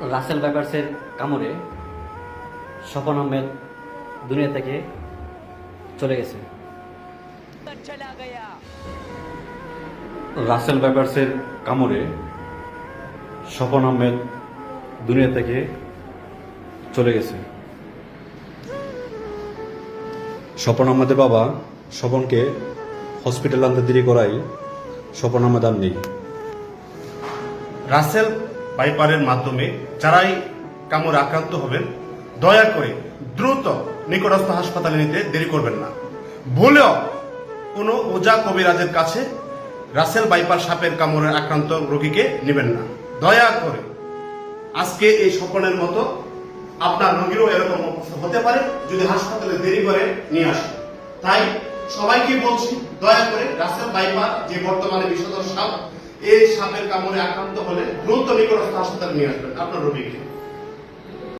রাসেল ব্যাপারসের কামড়ে স্বপন আহমেদ দুনিয়া থেকে চলে গেছে। রাসেল ব্যাপারসের কামড়ে স্বপন আহমেদ দুনিয়া থেকে চলে গেছে। স্বপন আহমেদের বাবা স্বপনকে হসপিটাল আনতে দেরি করাই স্বপন আহমেদ আর নেই। রাসেল পাইপারের মাধ্যমে যারাই কামড়ে আক্রান্ত হবেন, দয়া করে দ্রুত নিকটস্থ হাসপাতালে নিতে দেরি করবেন না। ভুলেও কোনো ওজা কবিরাজের কাছে রাসেল বাইপার সাপের কামড়ে আক্রান্ত রোগীকে নেবেন না। দয়া করে আজকে এই স্বপনের মতো আপনার রোগীরও এরকম হতে পারে যদি হাসপাতালে দেরি করে নিয়ে আসে। তাই সবাইকে বলছি, দয়া করে রাসেল বাইপার যে বর্তমানে বিষধর সাপ এই সাপের কামড়ে আক্রান্ত হলে দ্রুত নিকটস্থ হাসপাতালে নিয়ে আসবেন। আপনার রোগীকে